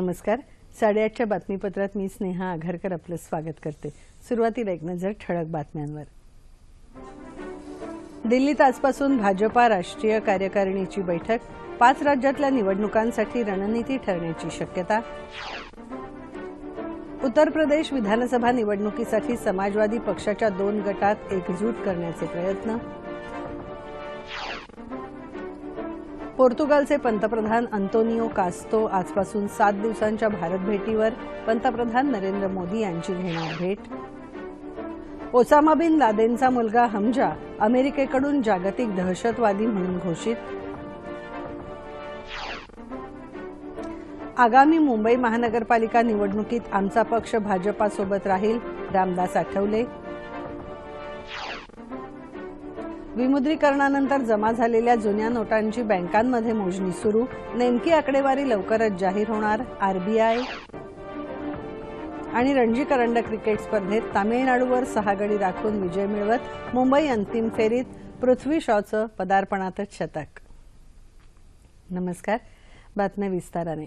नमस्कार. साडेआठच्या बातमीपत्रात मी स्नेहा आघारकर आपलं स्वागत करते. सुरुवातीला एक नजर ठळक बातम्यांवर. दिल्लीत आजपासून भाजपा राष्ट्रीय कार्यकारिणीची बैठक पाच राज्यातल्या निवडणुकांसाठी रणनीती ठरण्याची शक्यता. उत्तर प्रदेश विधानसभा निवडणुकीसाठी समाजवादी पक्षाच्या दोन गटात एकजूट करण्याचे प्रयत्न. पोर्तुगालचे पंतप्रधान अंतोनियो कास्तो आजपासून सात दिवसांच्या भारत भेटीवर पंतप्रधान नरेंद्र मोदी यांची घेणार भेट. ओसामा बिन लादेनचा मुलगा हमजा अमेरिकेकडून जागतिक दहशतवादी म्हणून घोषित. आगामी मुंबई महानगरपालिका निवडणुकीत आमचा पक्ष भाजपासोबत राहील रामदास आठवले. विमुद्रीकरणानंतर जमा झालेल्या जुन्या नोटांची बँकांमध्ये मोजणी सुरू. नेमकी आकडेवारी लवकरच जाहीर होणार आरबीआय आणि रणजी करंडक क्रिकेट स्पर्धेत तामिळनाडूवर सहा गडी राखून विजय मिळवत मुंबई अंतिम फेरीत पृथ्वी शॉचं पदार्पणातच शतक. नमस्कार बातम्या विस्ताराने.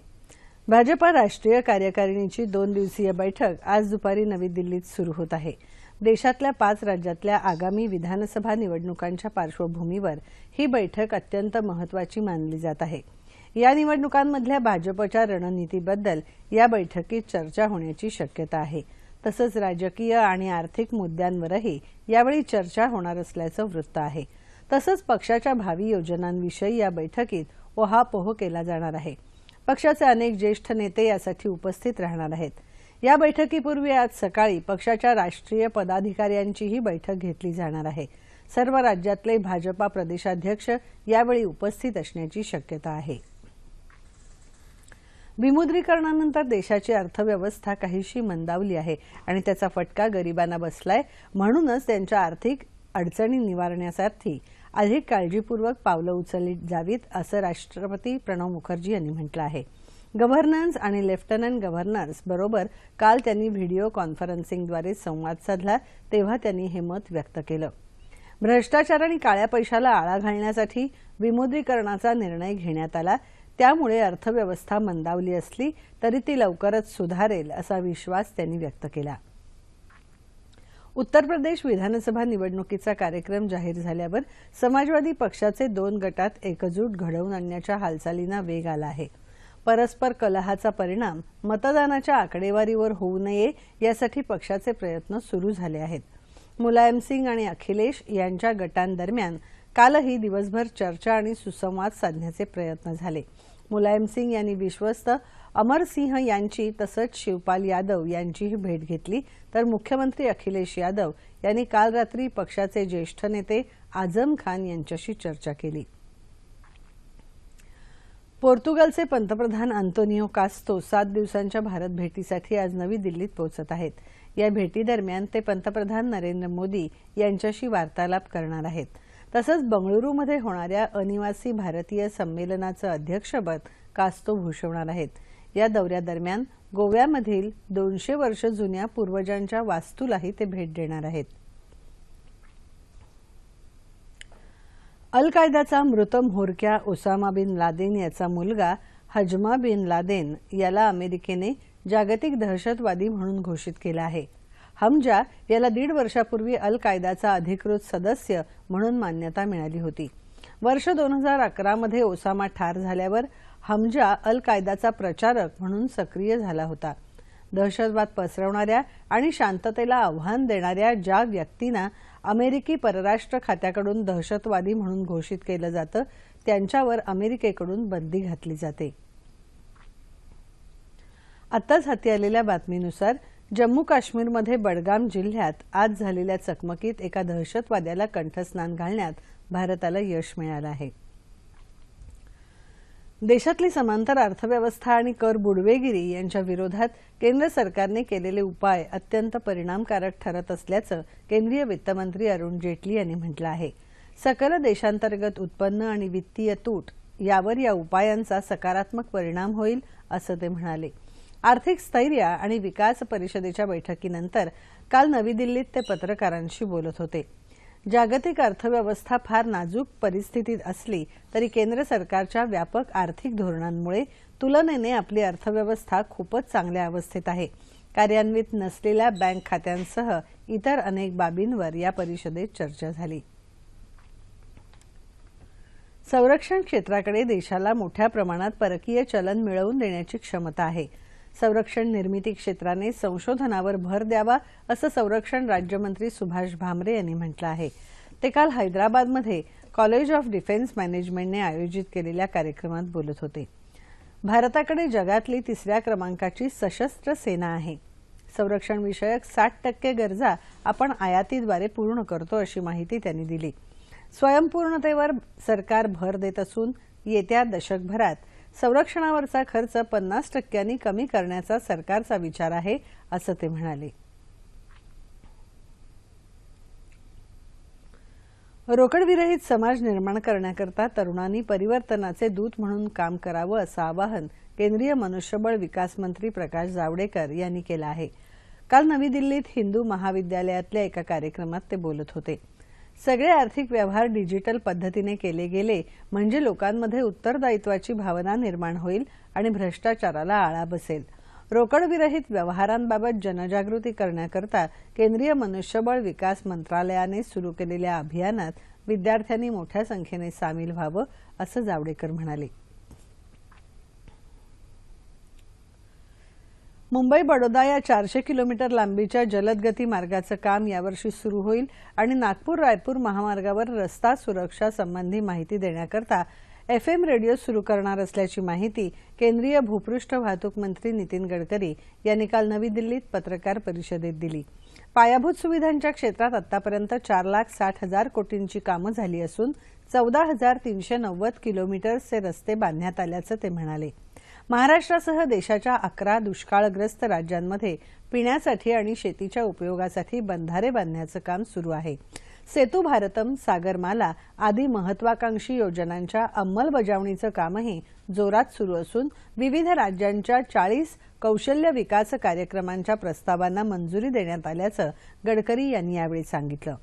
भाजपा राष्ट्रीय कार्यकारिणीची दोन दिवसीय बैठक आज दुपारी नवी दिल्लीत सुरू होत आहे. देशातल्या पाच राज्यातल्या आगामी विधानसभा निवडणुकांच्या पार्श्वभूमीवर ही बैठक अत्यंत महत्वाची मानली जात आहे. या निवडणुकांमधल्या भाजपच्या रणनीतीबद्दल या बैठकीत चर्चा होण्याची शक्यता आहे. तसंच राजकीय आणि आर्थिक मुद्द्यांवरही यावेळी चर्चा होणार असल्याचं वृत्त आहे. तसंच पक्षाच्या भावी योजनांविषयी या बैठकीत ओहापोह केला जाणार आहे. पक्षाचे अनेक ज्येष्ठ नेते यासाठी उपस्थित राहणार आहेत. या बैठकीपूर्वी आज सकाळी पक्षाच्या राष्ट्रीय पदाधिकाऱ्यांचीही बैठक घेतली जाणार आहे. सर्व राज्यातले भाजपा प्रदेशाध्यक्ष यावेळी उपस्थित असण्याची शक्यता आहे. विमुद्रीकरणानंतर देशाची अर्थव्यवस्था काहीशी मंदावली आहे आणि त्याचा फटका गरिबांना बसलाय. म्हणूनच त्यांच्या आर्थिक अडचणी निवारण्यासाठी अधिक काळजीपूर्वक पावलं उचलली जावीत असं राष्ट्रपती प्रणव मुखर्जी यांनी म्हटलं आहे. गव्हर्नन्स आणि लेफ्टनंट गव्हर्नर्स बरोबर काल त्यांनी व्हिडिओ कॉन्फरन्सिंगद्वारे संवाद साधला तेव्हा त्यांनी हे मत व्यक्त केलं. भ्रष्टाचार आणि काळ्या पैशाला आळा घालण्यासाठी विमुद्रीकरणाचा निर्णय घेण्यात आला. त्यामुळे अर्थव्यवस्था मंदावली असली तरी ती लवकरच सुधारेल असा विश्वास त्यांनी व्यक्त केला. उत्तर प्रदेश विधानसभा निवडणुकीचा कार्यक्रम जाहीर झाल्यावर समाजवादी पक्षाचे दोन गटात एकजूट घडवून आणण्याच्या हालचालींना वेग आला आहे. परस्पर कलहाचा परिणाम मतदानाच्या आकडेवारीवर होऊ नये यासाठी पक्षाचे प्रयत्न सुरू झाले आहेत. मुलायम सिंग आणि अखिलेश यांच्या गटांदरम्यान कालही दिवसभर चर्चा आणि सुसंवाद साधण्याचे प्रयत्न झाले. मुलायम सिंग यांनी विश्वस्त अमर सिंह यांची तसंच शिवपाल यादव यांचीही भेट घेतली. तर मुख्यमंत्री अखिलेश यादव यांनी काल रात्री पक्षाचे ज्येष्ठ नेते आझम खान यांच्याशी चर्चा केली. पोर्तुगालचे पंतप्रधान अंतोनिओ कास्तो सात दिवसांच्या भारत भेटीसाठी आज नवी दिल्लीत पोहोचत आहेत. या भेटीदरम्यान ते पंतप्रधान नरेंद्र मोदी यांच्याशी वार्तालाप करणार आहेत. तसंच बंगळुरूमध्ये होणाऱ्या अनिवासी भारतीय संमेलनाचं अध्यक्षपद कास्तो भूषवणार आहेत. या दौऱ्यादरम्यान गोव्यामधील दोनशे वर्ष जुन्या पूर्वजांच्या वास्तूलाही ते भेट देणार आहेत. अल कायदाचा मृत म्होरक्या ओसामा बिन लादेन याचा मुलगा हजमा बिन लादेन याला अमेरिकेने जागतिक दहशतवादी म्हणून घोषित केला आहे. हमजा याला दीड वर्षापूर्वी अल कायदाचा अधिकृत सदस्य म्हणून मान्यता मिळाली होती. वर्ष दोन हजार अकरामध्ये ओसामा ठार झाल्यावर हमजा अल कायदाचा प्रचारक म्हणून सक्रिय झाला होता. दहशतवाद पसरवणाऱ्या आणि शांततेला आव्हान देणाऱ्या ज्या व्यक्तींना अमेरिकी परराष्ट्र खात्याकडून दहशतवादी म्हणून घोषित केलं जातं त्यांच्यावर अमेरिकेकडून बंदी घातली जाते. आत्ताच हाती आलेल्या बातमीनुसार जम्मू काश्मीरमध्ये बडगाम जिल्ह्यात आज झालेल्या चकमकीत एका दहशतवाद्याला कंठस्नान घालण्यात भारताला यश मिळालं आहे. देशातली समांतर अर्थव्यवस्था आणि कर बुडवेगिरी यांच्या विरोधात केंद्र सरकारने केलेले उपाय अत्यंत परिणामकारक ठरत असल्याचं केंद्रीय वित्तमंत्री अरुण जेटली यांनी म्हटलं आहे. सकल देशांतर्गत उत्पन्न आणि वित्तीय तूट यावर या उपायांचा सकारात्मक परिणाम होईल असं ते म्हणाले. आर्थिक स्थैर्य आणि विकास परिषदेच्या बैठकीनंतर काल नवी दिल्लीत ते पत्रकारांशी बोलत होते. जागतिक अर्थव्यवस्था फार नाजूक परिस्थितीत असली तरी केंद्र सरकारच्या व्यापक आर्थिक धोरणांमुळे तुलनेने आपली अर्थव्यवस्था खूपच चांगल्या अवस्थेत आहे. कार्यान्वित नसलेल्या बँक खात्यांसह इतर अनेक बाबींवर या परिषदेत चर्चा झाली. संरक्षण क्षेत्राकडे देशाला मोठ्या प्रमाणात परकीय चलन मिळवून देण्याची क्षमता आहे. संरक्षण निर्मिती क्षेत्राने संशोधनावर भर द्यावा असं संरक्षण राज्यमंत्री सुभाष भामरे यांनी म्हटलं आहे. ते काल हैदराबादमध्ये कॉलेज ऑफ डिफेन्स मॅनेजमेंटने आयोजित केलेल्या कार्यक्रमात बोलत होते. भारताकडे जगातली तिसऱ्या क्रमांकाची सशस्त्र सेना आहे. संरक्षणविषयक साठ टक्के गरजा आपण आयातीद्वारे पूर्ण करतो अशी माहिती त्यांनी दिली. स्वयंपूर्णतेवर सरकार भर देत असून येत्या दशकभरात संरक्षणावरचा खर्च पन्नास टक्क्यांनी कमी करण्याचा सरकारचा विचार आहे असं ते म्हणाले. रोकडविरहित समाज निर्माण करण्याकरता तरुणांनी परिवर्तनाचे दूत म्हणून काम करावं असं आवाहन केंद्रीय मनुष्यबळ विकास मंत्री प्रकाश जावडेकर यांनी केलं आहे. काल नवी दिल्लीत हिंदू महाविद्यालयातल्या एका कार्यक्रमात ते बोलत होते. सगळे आर्थिक व्यवहार डिजिटल पद्धतीने केले गेले म्हणजे लोकांमध्ये उत्तरदायित्वाची भावना निर्माण होईल आणि भ्रष्टाचाराला आळा बसेल. रोकडविरहित व्यवहारांबाबत जनजागृती करण्याकरता केंद्रीय मनुष्यबळ विकास मंत्रालयाने सुरू केलेल्या अभियानात विद्यार्थ्यांनी मोठ्या संख्येने सामील व्हावं असं जावडेकर म्हणाले. मुंबई बडोदा या चारशे किलोमीटर लांबीच्या जलदगती मार्गाचं काम यावर्षी सुरू होईल आणि नागपूर रायपूर महामार्गावर रस्ता सुरक्षा संबंधी माहिती देण्याकरता एफ एम रेडिओ सुरू करणार असल्याची माहिती केंद्रीय भूपृष्ठ वाहतूक मंत्री नितीन गडकरी यांनी काल नवी दिल्लीत पत्रकार परिषदेत दिली. पायाभूत सुविधांच्या क्षेत्रात आतापर्यंत चार लाख साठ हजार कोटींची कामं झाली असून चौदा हजार तीनशे नव्वद किलोमीटर्सचे रस्ते बांधण्यात आल्याचं ते म्हणाले. महाराष्ट्रासह देशाच्या अकरा दुष्काळग्रस्त राज्यांमध्ये पिण्यासाठी आणि शेतीच्या उपयोगासाठी बंधारे बांधण्याचं काम सुरू आहे. सेतू भारतम सागरमाला आदी महत्वाकांक्षी योजनांच्या अंमलबजावणीचं कामही जोरात सुरू असून विविध राज्यांच्या चाळीस कौशल्य विकास कार्यक्रमांच्या प्रस्तावांना मंजुरी देण्यात आल्याचं गडकरी यांनी यावेळी सांगितलं.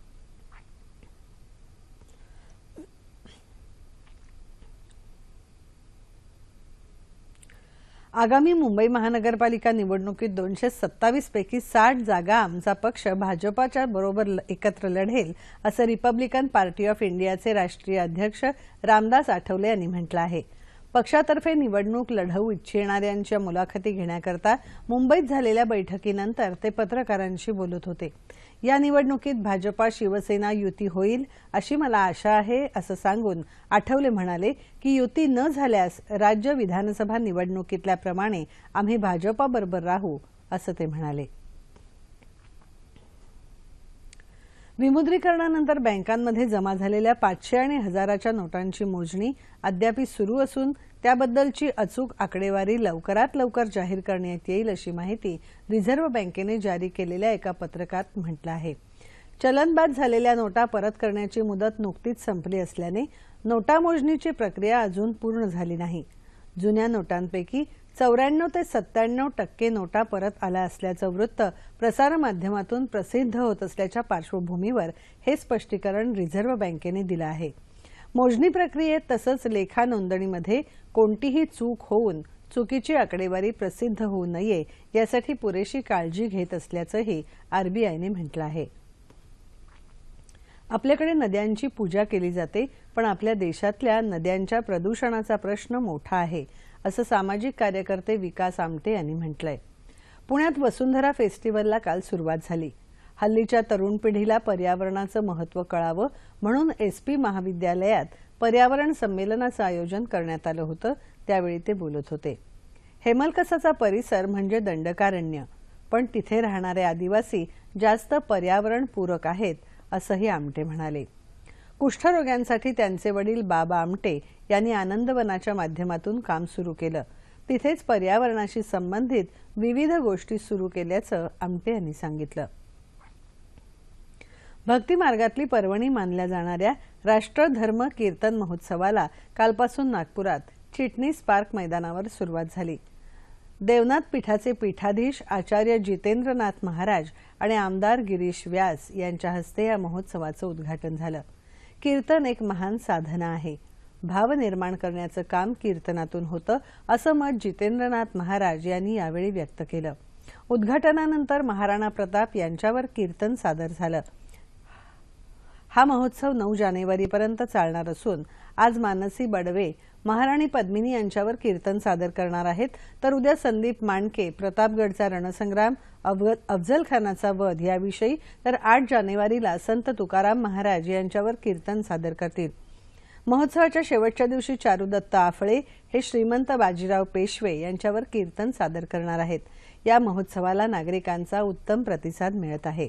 आगामी मुंबई महानगरपालिका निवडणुकीत दोनशे सत्तावीस पैकी साठ जागा आमचा पक्ष भाजपाच्या बरोबर एकत्र लढेल असं रिपब्लिकन पार्टी ऑफ इंडियाचे राष्ट्रीय अध्यक्ष रामदास आठवले यांनी म्हटलं आहे. पक्षातर्फे निवडणूक लढवू इच्छिणाऱ्यांच्या मुलाखती घेण्याकरता मुंबईत झालेल्या बैठकीनंतर ते पत्रकारांशी बोलत होते. या निवडणुकीत भाजपा शिवसेना युती होईल अशी मला आशा आहे असं सांगून आठवले म्हणाले की युती न झाल्यास राज्य विधानसभा निवडणुकीतल्याप्रमाणे आम्ही भाजपाबरोबर राहू असं ते म्हणाले. विमुद्रीकरणानंतर बँकांमध्ये जमा झालेल्या पाचशे आणि हजाराच्या नोटांची मोजणी अद्याप सुरू असून त्याबद्दलची अचूक आकडेवारी लवकरात लवकर जाहीर करण्यात येईल अशी माहिती रिझर्व्ह बँकेने जारी केलेल्या एका पत्रकात म्हटलं आहे. चलनबाद झालेल्या नोटा परत करण्याची मुदत नुकतीच संपली असल्याने नोटा मोजणीची प्रक्रिया अजून पूर्ण झाली नाही. जुन्या नोटांपैकी चौऱ्याण्णव ते सत्त्याण्णव टक्के नोटा परत आल्या असल्याचं वृत्त प्रसारमाध्यमातून प्रसिद्ध होत असल्याच्या पार्श्वभूमीवर हे स्पष्टीकरण रिझर्व्ह बँकेने दिलं आहे. मोजणी प्रक्रियेत तसंच लेखा नोंदणीमध्ये कोणतीही चूक होऊन चुकीची आकडेवारी प्रसिद्ध होऊ नये यासाठी पुरेशी काळजी घेत असल्याचंही आरबीआयने म्हटलं आहे. आपल्याकडे नद्यांची पूजा केली जाते पण आपल्या देशातल्या नद्यांच्या प्रदूषणाचा प्रश्न मोठा आहे. असं सामाजिक कार्यकर्ते विकास आमटे यांनी म्हटलंय. पुण्यात वसुंधरा फेस्टिवलला काल सुरुवात झाली. हल्लीच्या तरुण पिढीला पर्यावरणाचं महत्त्व कळावं म्हणून एसपी महाविद्यालयात पर्यावरण संमेलनाचं आयोजन करण्यात आलं होतं त्यावेळी ते बोलत होते. हेमलकसाचा परिसर म्हणजे दंडकारण्य पण तिथे राहणारे आदिवासी जास्त पर्यावरणपूरक आहेत असंही आमटे म्हणाले. कुष्ठरोग्यांसाठी त्यांचे वडील बाबा आमटे यांनी आनंदवनाच्या माध्यमातून काम सुरू केलं. तिथेच पर्यावरणाशी संबंधित विविध गोष्टी सुरू केल्याचं आमटे यांनी सांगितलं. भक्ती मार्गातली पर्वणी मानल्या जाणाऱ्या राष्ट्रधर्म कीर्तन महोत्सवाला कालपासून नागपुरात चिटणीस पार्क मैदानावर सुरुवात झाली. देवनाथ पीठाचे पीठाधीश आचार्य जितेंद्रनाथ महाराज आणि आमदार गिरीश व्यास यांच्या हस्ते या महोत्सवाचं उद्घाटन झालं. कीर्तन एक महान साधना आहे. भाव निर्माण करण्याचं काम कीर्तनातून होतं असं मत जितेंद्रनाथ महाराज यांनी यावेळी व्यक्त केलं. उद्घाटनानंतर महाराणा प्रताप यांच्यावर कीर्तन सादर झालं. हा महोत्सव नऊ जानेवारीपर्यंत चालणार असून आज मानसी बडवे महाराणी पद्मिनी यांच्यावर कीर्तन सादर करणार आहेत. तर उद्या संदीप मांडके प्रतापगडचा रणसंग्राम अफग- अफजल खानाचा वध याविषयी तर आठ जानेवारीला संत तुकाराम महाराज यांच्यावर कीर्तन सादर करतील. महोत्सवाच्या शेवटच्या दिवशी चारुदत्त आफळे हे श्रीमंत बाजीराव पेशवे यांच्यावर कीर्तन सादर करणार आहेत. या महोत्सवाला नागरिकांचा उत्तम प्रतिसाद मिळत आहे.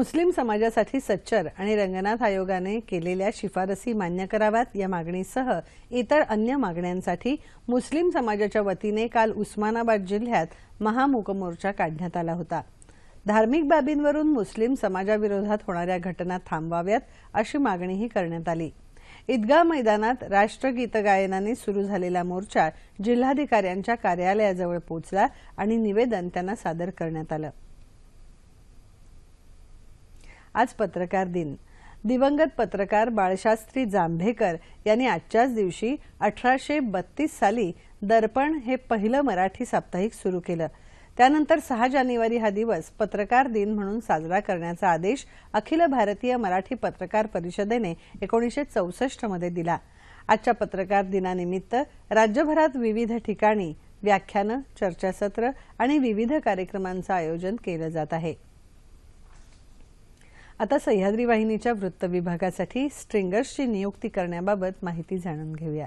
मुस्लिम समाजासाठी सच्चर आणि रंगनाथ आयोगाने केलेल्या शिफारसी मान्य कराव्यात या मागणीसह इतर अन्य मागण्यांसाठी मुस्लिम समाजाच्या वतीने काल उस्मानाबाद जिल्ह्यात महामूक मोर्चा काढण्यात आला होता. धार्मिक बाबींवरून मुस्लिम समाजाविरोधात होणाऱ्या घटना थांबवाव्यात अशी मागणीही करण्यात आली. ईदगाह मैदानात राष्ट्रगीत गायनाने सुरू झालेला मोर्चा जिल्हाधिकाऱ्यांच्या कार्यालयाजवळ पोहोचला आणि निवेदन त्यांना सादर करण्यात आलं. आज पत्रकार दिन. दिवंगत पत्रकार बाळशास्त्री जांभेकर यांनी आजच्याच दिवशी अठराशे बत्तीस साली दर्पण हे पहिलं मराठी साप्ताहिक सुरू केलं. त्यानंतर सहा जानेवारी हा दिवस पत्रकार दिन म्हणून साजरा करण्याचा आदेश अखिल भारतीय मराठी पत्रकार परिषदेने एकोणीसशे चौसष्टमध्ये दिला. आजच्या पत्रकार दिनानिमित्त राज्यभरात विविध ठिकाणी व्याख्यानं चर्चासत्र आणि विविध कार्यक्रमांचं आयोजन केलं जात आहे. आता सह्याद्री वाहिनीच्या वृत्त विभागासाठी स्ट्रिंगर्सची नियुक्ती करण्याबाबत माहिती जाणून घेऊया.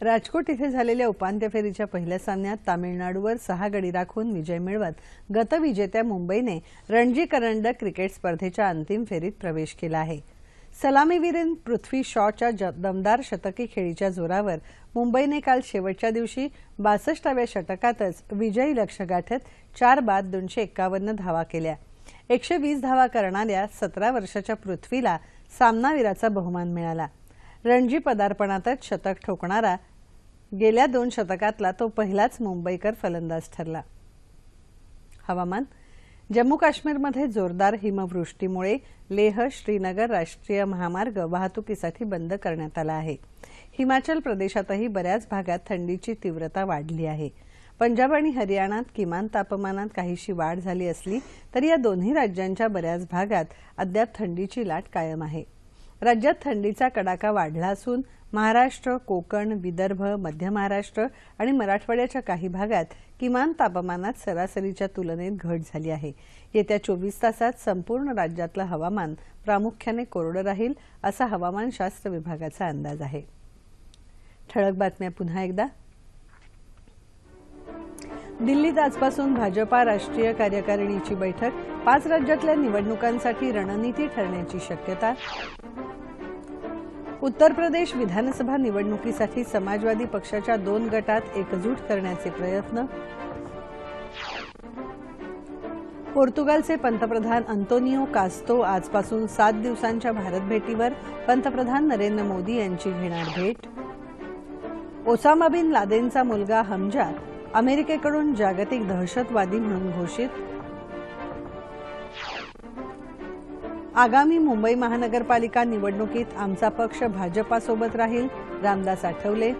राजकोट इथे झालेल्या उपांत्य फेरीच्या पहिल्या सामन्यात तामिळनाडूवर सहा गडी राखून विजय मिळवत गतविजेत्या मुंबईने रणजी करंडक क्रिकेट स्पर्धेच्या अंतिम फेरीत प्रवेश केला आहे. सलामीवीरीन पृथ्वी शॉच्या ज- दमदार शतकी खेळीच्या जोरावर मुंबईने काल शेवटच्या दिवशी बासष्टाव्या षटकातच विजयी लक्ष गाठत चार बाद दोनशे एक्कावन्न धावा केल्या. एकशे वीस धावा करणाऱ्या सतरा वर्षाच्या पृथ्वीला सामनावीराचा बहुमान मिळाला. रणजी पदार्पणातच शतक ठोकणारा गेल्या दोन शतकातला तो पहिलाच मुंबईकर फलंदाज ठरला. हवामान. जम्मू काश्मीरमध्ये जोरदार हिमवृष्टीमुळे लेह श्रीनगर राष्ट्रीय महामार्ग वाहतुकीसाठी बंद करण्यात आला आहे. हिमाचल प्रदेशातही बऱ्याच भागात थंडीची तीव्रता वाढली आहे. पंजाब आणि हरियाणात किमान तापमानात काहीशी वाढ झाली असली तरी या दोन्ही राज्यांच्या बऱ्याच भागात अद्याप थंडीची लाट कायम आहे. राज्यात थंडीचा कडाका वाढला असून महाराष्ट्र कोकण विदर्भ मध्य महाराष्ट्र आणि मराठवाड्याच्या काही भागात किमान तापमानात सरासरीच्या तुलनेत घट झाली आहे. येत्या चोवीस तासात संपूर्ण राज्यातलं हवामान प्रामुख्याने कोरडं राहील असा हवामानशास्त्र विभागाचा अंदाज आहे. ठळक बातम्या पुन्हा एकदा. दिल्लीत आजपासून भाजपा राष्ट्रीय कार्यकारिणीची बैठक पाच राज्यातल्या निवडणुकांसाठी रणनीती ठरण्याची शक्यता उत्तर प्रदेश विधानसभा निवडणुकीसाठी समाजवादी पक्षाच्या दोन गटात एकजूट करण्याचे प्रयत्न. पोर्तुगालचे पंतप्रधान अंतोनिओ कास्तो आजपासून सात दिवसांच्या भारत भेटीवर पंतप्रधान नरेंद्र मोदी यांची घेणार भेट. ओसामा बिन लादेनचा मुलगा हमजा अमेरिकेकडून जागतिक दहशतवादी म्हणून घोषित. आगामी मुंबई महानगरपालिका निवडणुकीत आमचा पक्ष भाजपासोबत राहील रामदास आठवले.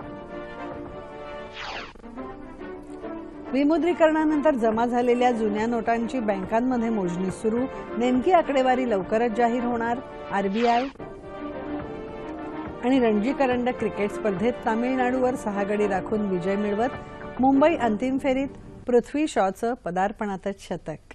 विमुद्रीकरणानंतर जमा झालेल्या जुन्या नोटांची बँकांमध्ये मोजणी सुरू. नेमकी आकडेवारी लवकरच जाहीर होणार आरबीआय आणि रणजी करंडक क्रिकेट स्पर्धेत तामिळनाडूवर सहा गडी राखून विजय मिळवत मुंबई अंतिम फेरीत पृथ्वी शॉचं पदार्पणातच शतक.